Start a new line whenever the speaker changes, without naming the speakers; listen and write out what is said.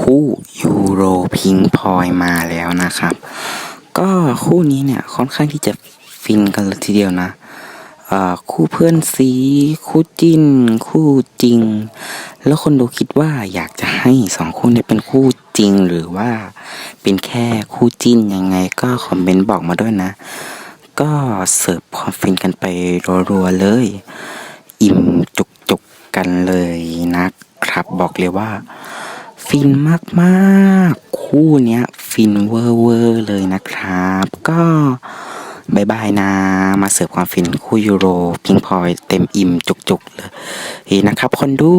คู่ยูโรพิงพลอยมาแล้วนะครับ ก็คู่นี้เนี่ยค่อนข้างที่จะฟินกันเลยทีเดียวนะคู่เพื่อนซีคู่จิ้น คู่จริง แล้วคนดูคิดว่าอยากจะให้สองคู่นี้เป็นคู่จริงหรือว่าเป็นแค่คู่จิ้นยังไงก็คอมเมนต์บอกมาด้วยนะ ก็เสิร์ฟความฟินกันไปรัวๆเลย อิ่มจุกๆกันเลยนะครับ บอกเลยว่า ฟินมากๆ คู่เนี้ยฟินเวอร์เวอร์เลยนะครับ ก็บายบายนะ มาเสิร์ฟความฟินคู่ยูโร พิงพอยเต็มอิ่มจุกๆเลยนะครับคนดู